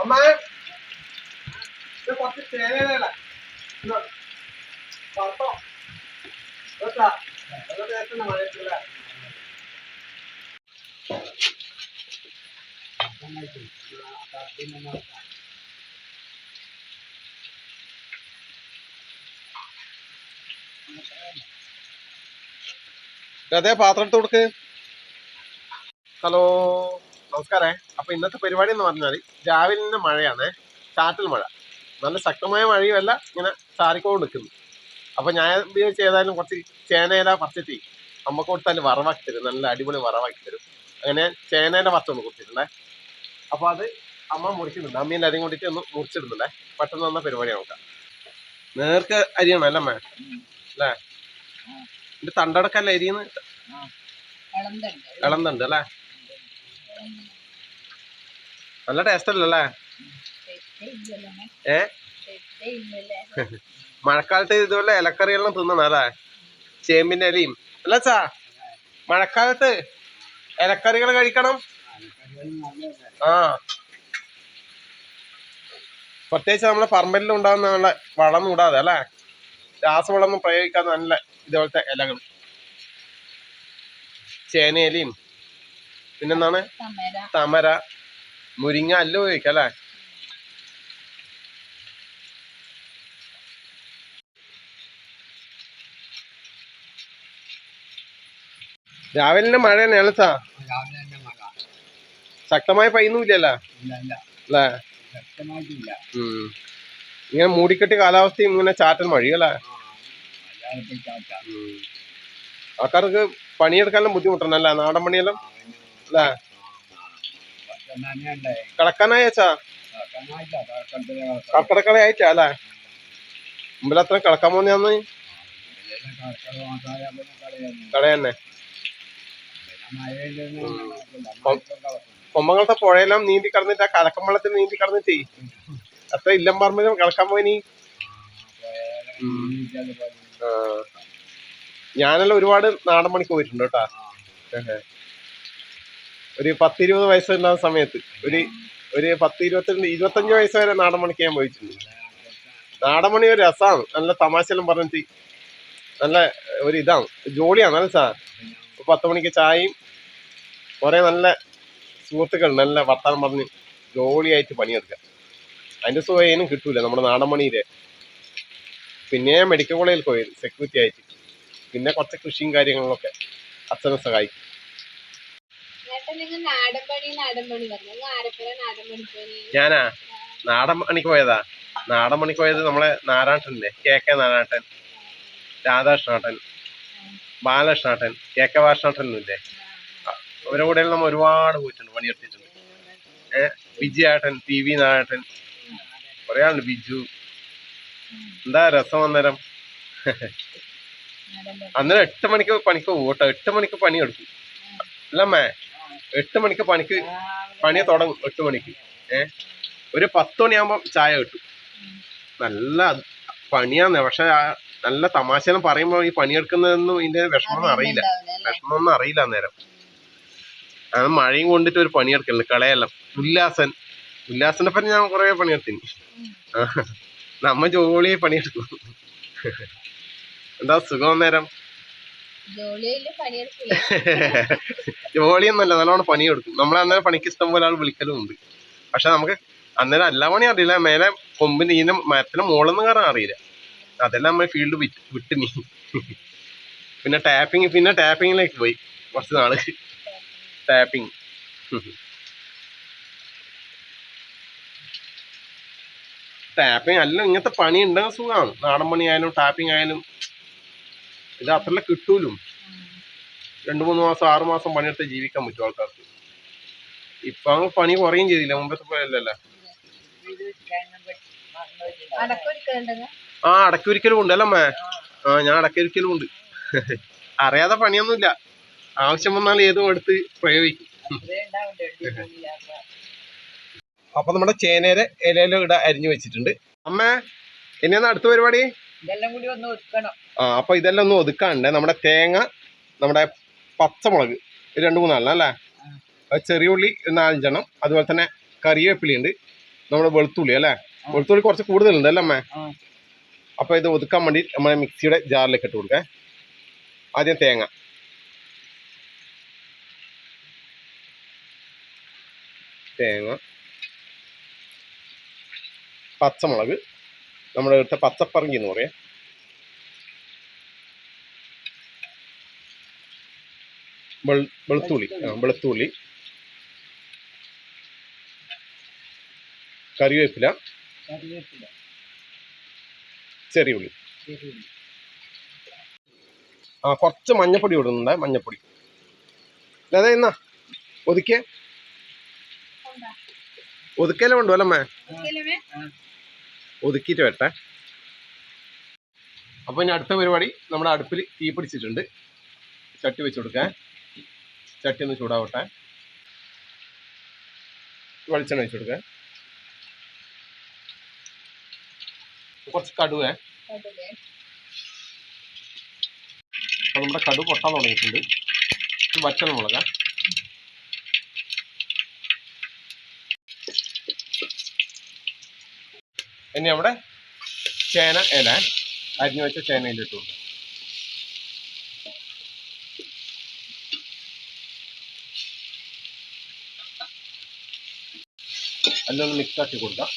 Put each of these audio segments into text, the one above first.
അമ്മ ഇത് കുറച്ച് തേനേനല്ല പത്തോ കേട്ടാ എത്തുന്ന മഴയത്തില്ല അതേ പാത്രം എടുത്ത് കൊടുക്ക്. ഹലോ നമസ്കാരേ. അപ്പോൾ ഇന്നത്തെ പരിപാടി എന്ന് പറഞ്ഞാൽ രാവിലെ മഴയാണ്. ചാറ്റൽ മഴ. നല്ല ശക്തമായ മഴയുമല്ല ഇങ്ങനെ ചാറിക്കൊണ്ട് നിൽക്കുന്നു അപ്പൊ ഞാൻ ഉപയോഗിച്ച് ഏതായാലും കുറച്ച് ചേനയില പറിച്ചിട്ട് അമ്മ കൊടുത്താൽ വറവാക്കി തരും. നല്ല അടിപൊളി വറവാക്കി തരും. അങ്ങനെ ചേനേന്റെ പച്ച ഒന്ന് കൊടുത്തിട്ടുണ്ടേ. അപ്പൊ അത് അമ്മ മുറിക്കുന്നുണ്ട് അമ്മീന്റെ അരിയും കൊണ്ടിട്ട് ഒന്ന് മുറിച്ചിടുന്നുണ്ടേ. പെട്ടെന്ന് വന്ന പരിപാടി നോക്കാം നേർക്ക് അരിയാണ് അല്ലേ അമ്മേ? അല്ലേ? എന്റെ തണ്ടടക്കല്ല അരിയെന്ന് ഇളന്തണ്ട് അല്ലേ? നല്ല ടേസ്റ്റ് അല്ലല്ലേ ഏ? മഴക്കാലത്ത് ഇതുപോലെ ഇലക്കറികളെല്ലാം തിന്നണം അല്ലേ? ചേമ്പിന്റെ ഇലയും. അല്ല ചാ മഴക്കാലത്ത് ഇലക്കറികൾ കഴിക്കണം? ആ. പ്രത്യേകിച്ച് നമ്മളെ പറമ്പലിൽ ഉണ്ടാകുന്ന നമ്മളെ വളം കൂടാതെ അല്ലേ? രാസവളം പ്രയോഗിക്കാതെ നല്ല ഇതുപോലത്തെ ഇലകൾ. ചേനയിലയും പിന്നെന്താണ്? തമര. മുരിങ്ങ അല്ല ഉപയോഗിക്കാം അല്ലേ? രാവിലെ മഴ തന്നെയാണ് സാ. രാവിലെ തന്നെ മഴ. ശക്തമായ ശക്തമായി ഇല്ല ഇല്ല. അല്ലേ? ഉം. ഇങ്ങനെ മൂടിക്കെട്ടി കാലാവസ്ഥയും ഇങ്ങനെ ചാറ്റൽ മഴയല്ലേ. ആൾക്കാർക്ക് പണിയെടുക്കാനും ബുദ്ധിമുട്ടുണ്ടല്ലേ? നാടൻ പണിയെല്ലാം? അല്ലേ കിടക്കാനായി കിടക്കത്തിൽ കർക്കിടക്കളി ആയിട്ടാ അല്ലേ മുമ്പിലത്ര കിടക്കാൻ പോന്നെയാന്ന് കട തന്നെ കൊമ്പങ്ങളത്തെ പുഴയെല്ലാം നീന്തി കടന്നിട്ട് ആ കലക്കം വെള്ളത്തിൽ നീന്തി കടന്നിട്ടേ അത്ര ഇല്ലം പറമ്പിലും കിടക്കാൻ പോയിനി ആ. ഞാനെല്ലാം ഒരുപാട് നാടൻ പണിക്ക് പോയിട്ടുണ്ട് കേട്ടാ. ഒരു പത്തിരുപത് വയസ്സുണ്ടാകുന്ന സമയത്ത് ഒരു ഒരു പത്ത് ഇരുപത്തിരണ്ട് ഇരുപത്തഞ്ച് വയസ്സ് വരെ നാടൻ പണിക്ക് ഞാൻ പോയിട്ടുണ്ട്. നാടൻ പണി ഒരു രസമാണ് നല്ല തമാശയെല്ലാം പറഞ്ഞിട്ട് നല്ല ഒരു ഇതാണ്. ജോലിയാണ് നല്ല സാർ? പത്ത് മണിക്ക് ചായയും കുറെ നല്ല സുഹൃത്തുക്കൾ നല്ല വർത്താനം പറഞ്ഞ് ജോലിയായിട്ട് പണിയെടുക്കാം അതിന്റെ സുഖം അതിനും കിട്ടൂല നമ്മുടെ നാടൻ പണിയിലെ പിന്നെ മെഡിക്കൽ കോളേജിൽ പോയി സെക്യൂരിറ്റി ആയിട്ട്. പിന്നെ കുറച്ച് കൃഷിയും കാര്യങ്ങളൊക്കെ അച്ഛനെ സഹായിക്കും. ഞാനാ? നാടൻ പണിക്ക് പോയതാ? നാടൻ പണിക്ക് പോയത് നമ്മളെ നാരായണനില്ലേ കെ കെ നാരായണൻ രാധാകൃഷ്ണാട്ടൻ. ബാലകൃഷ്ണാട്ടൻ. കെ കെ ബാലകൃഷ്ണാട്ടനില്ലേ? അവരുടെ കൂടെ നമ്മൾ ഒരുപാട് പോയിട്ടുണ്ട് പണിയെടുത്തിട്ടുണ്ട്. ഏഹ് വിജയാട്ടൻ പി വി നാരായണൻ കൊറേ ആളുണ്ട്. ബിജു. എന്താ രസം അന്നേരം? അന്നേരം എട്ട് മണിക്ക് പണിക്ക് പോകട്ടോ കേട്ടോ. എട്ട് മണിക്ക് പണിയെടുക്കും. അല്ലമ്മേ. എട്ട് മണിക്ക് പണിക്ക് പണി തുടങ്ങും എട്ട് മണിക്ക്. ഏ? ഒരു പത്ത് മണിയാകുമ്പം ചായ കിട്ടും. നല്ല പണിയാന്ന് പക്ഷെ നല്ല തമാശയെല്ലാം പറയുമ്പോൾ ഈ പണിയെടുക്കുന്നതൊന്നും ഇതിന്റെ വിഷമമൊന്നും അറിയില്ല. വിഷമമൊന്നും അറിയില്ല അന്നേരം. അത് മഴയും കൊണ്ടിട്ട് ഒരു പണിയെടുക്കലുണ്ട് കളയെല്ലാം. ഉല്ലാസൻ. ഉല്ലാസനെ പറ്റി ഞാൻ കുറെ പണിയെടുത്തിന്. നമ്മ ജോലി പണിയെടുക്കും. എന്താ സുഖം നേരം ജോലിയിൽ പണിയെടുക്കില്ല ജോലിയൊന്നുമല്ല നല്ലോണം പണി കൊടുക്കും നമ്മളെ അന്നേരം പണിക്ക് ഇഷ്ടം പോലെ ആൾ വിളിക്കലും ഉണ്ട്. പക്ഷെ നമുക്ക് അന്നേരം എല്ലാ പണി അറിയില്ല. മേലെ കൊമ്പിന് ഇതിന്റെ മരത്തിന് മുകളെന്ന് കാരണം അറിയില്ല. അതെല്ലാം നമ്മൾ ഫീൽഡ് വിട്ട് നീ. പിന്നെ ടാപ്പിംഗ് പിന്നെ ടാപ്പിങ്ങിലേക്ക് പോയി. കുറച്ച് നാൾ. ടാപ്പിംഗ് ടാപ്പിംഗ് അല്ല ഇങ്ങനത്തെ പണി ഉണ്ടെങ്കിൽ സുഖമാണ്. നാടൻ പണി ആയാലും ടാപ്പിംഗ് ആയാലും. ഇത് അത്രല്ല കിട്ടൂലും. രണ്ട് മൂന്ന് മാസം ആറ് മാസം പണിയെടുത്ത് ജീവിക്കാൻ പറ്റും ആൾക്കാർക്ക്. ഇപ്പൊ അങ്ങ് പണി കുറയും ചെയ്തില്ല. മുമ്പത്തെ പോലെയല്ലല്ലോ അടക്കൊരുക്കലുണ്ടെന്ന് ആ അടക്കൊരിക്കലും ഉണ്ട് അല്ലമ്മേ ആ ഞാൻ അടക്കൊരിക്കലും ഉണ്ട് അറിയാതെ പണിയൊന്നുമില്ല. ആവശ്യം വന്നാൽ ഏതും എടുത്ത് പ്രയോഗിക്കും. അപ്പൊ നമ്മുടെ ചേനേരെ ഇലയിലും ഇട അരിഞ്ഞു വെച്ചിട്ടുണ്ട്. അമ്മേ ഇനി അടുത്ത പരിപാടി? ഇതെല്ലാം കൂടി ഒന്ന് ഒതുക്കണം. ആ അപ്പൊ ഇതെല്ലാം ഒന്ന് ഒതുക്കാണ്ട് നമ്മുടെ തേങ്ങ നമ്മുടെ പച്ചമുളക് രണ്ടു മൂന്നാലെണ്ണം അല്ലേ? ചെറിയ ഉള്ളി നാലഞ്ചെണ്ണം. അതുപോലെ തന്നെ കറിവേപ്പിലി ഉണ്ട്. നമ്മുടെ വെളുത്തുള്ളി അല്ലേ? വെളുത്തുള്ളി കുറച്ച് കൂടുതലുണ്ട് അല്ലേ അമ്മേ. അപ്പൊ ഇത് ഒതുക്കാൻ വേണ്ടി നമ്മളെ മിക്സിയുടെ ജാറിലേക്ക് ഇട്ട് കൊടുക്കേ. ആദ്യം തേങ്ങ. തേങ്ങ. പച്ചമുളക്. നമ്മുടെ ഇവിടുത്തെ പച്ചപ്പറങ്കി എന്ന് പറയാം. വെളുത്തുള്ളി. ആ വെളുത്തുള്ളി. കറിവേപ്പില. ചെറിയ ഉള്ളി. ആ കുറച്ച് മഞ്ഞപ്പൊടി ഇടുന്നുണ്ട് മഞ്ഞപ്പൊടി. അതെ എന്നാ ഒതുക്കിയ? ഒതുക്കലേ ഉണ്ടോ അല്ലമ്മേ ഒതുക്കിയിട്ട് വെട്ടെ അപ്പോൾ ഇനി അടുത്ത പരിപാടി നമ്മുടെ അടുപ്പിൽ തീ പിടിച്ചിട്ടുണ്ട്. ചട്ടി വെച്ച് കൊടുക്കാൻ. ചട്ടി ഒന്ന് ചൂടാവട്ടെ. വെളിച്ചെണ്ണ വെച്ച് കൊടുക്കാൻ. കുറച്ച് കടുവേ. അപ്പോൾ നമ്മുടെ കടു പൊട്ടാൻ തുടങ്ങിയിട്ടുണ്ട്. വറ്റൽ മുളക ഇനി നമ്മുടെ ചേന ഇല അരിഞ്ഞു വെച്ച ചേനയിലിട്ടു കൊടുക്കാം. മിക്സ് ആക്കി കൊടുക്കാം.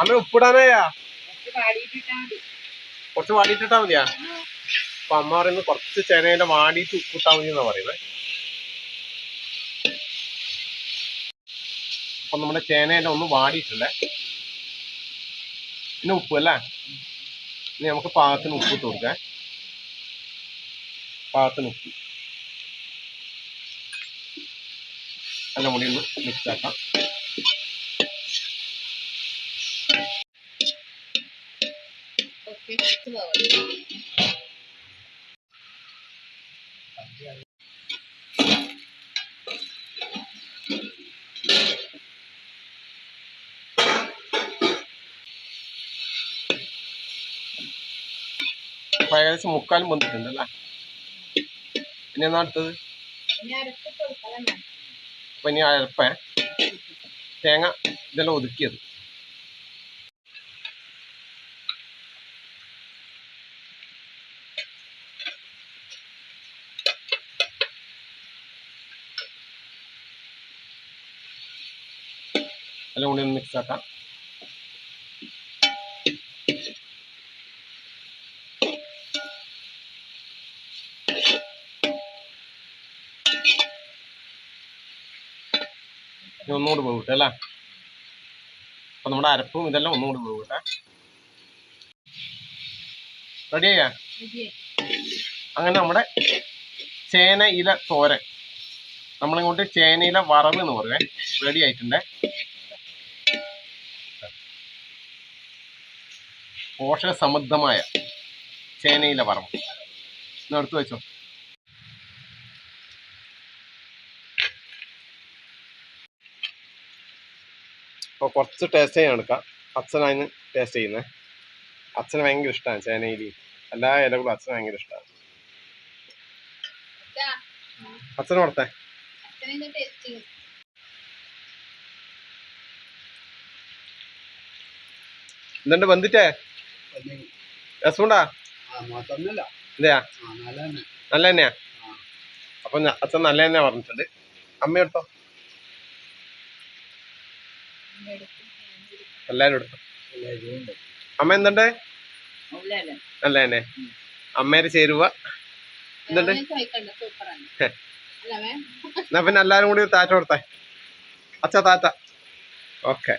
അമ്മ ഉപ്പിടാനായാ? മതി. കുറച്ച് വാടിയിട്ടിട്ടാ മതിയാ. അപ്പൊ അമ്മ പറയുന്നത് കുറച്ച് ചേനേന്റെ വാടിയിട്ട് ഉപ്പിട്ടാ മതി എന്നാ പറയുന്നത് അപ്പൊ നമ്മുടെ ചേനേന്റെ ഒന്ന് വാടിയിട്ടുണ്ടേ. പിന്നെ ഉപ്പ് അല്ലേ? ഇനി നമുക്ക് പാകത്തിന് ഉപ്പ് ഇട്ട് കൊടുക്കാം. പാകത്തിന് ഉപ്പ്. നല്ല മുടി ഒന്ന് മിക്സ് ആക്കാം. അപ്പൊ ഏകദേശം മുക്കാലും വന്നിട്ടുണ്ട് അല്ലേ ഇനി എന്നാ അടുത്തത്? അപ്പൊ ഇനി അരപ്പ. തേങ്ങ ഇതെല്ലാം ഒതുക്കിയത്. എല്ലാം കൂടി ഒന്ന് മിക്സ് ഇനി ഒന്നുകൂടി പോകട്ടെ അല്ലേ? അപ്പം നമ്മുടെ അരപ്പും ഇതെല്ലാം ഒന്നുകൂടി പോകട്ടെ റെഡിയാ അങ്ങനെ നമ്മുടെ ചേന ഇല തോരൻ. നമ്മളിങ്ങോട്ട് ചേനയില വറവ് എന്ന് പറയുവേ റെഡി ആയിട്ടുണ്ടേ. പോഷക സമൃദ്ധമായ ചേനയില വറവ്. ഇന്ന് എടുത്തു വെച്ചോ. അപ്പോൾ കുറച്ച് ടേസ്റ്റ് ചെയ്യാൻ എടുക്കാം. അച്ഛനാണ് ടേസ്റ്റ് ചെയ്യുന്നത് അച്ഛന് ഭയങ്കര ഇഷ്ടമാണ് ചേനയിലി. എല്ലാ ഇലകളും അച്ഛന് ഭയങ്കര ഇഷ്ടമാണ് അച്ഛാ, അച്ഛന് കൊടുത്തേ. എന്തുണ്ട് വന്നിട്ടേ രസമുണ്ടാ? എന്തെയാ നല്ല തന്നെ തന്നെയാ അപ്പൊ അച്ഛൻ നല്ല തന്നെയാ പറഞ്ഞിട്ടുണ്ട്. അമ്മ എടുത്തോ? എല്ലാരും എടുത്തോ? അമ്മ എന്തുണ്ട്? അല്ല തന്നെ അമ്മേരെ ചേരുവ. എന്തുണ്ട്? എന്നാ പിന്നെ എല്ലാരും കൂടി താറ്റ കൊടുത്തേ. അച്ഛ താറ്റ. ഓക്കെ.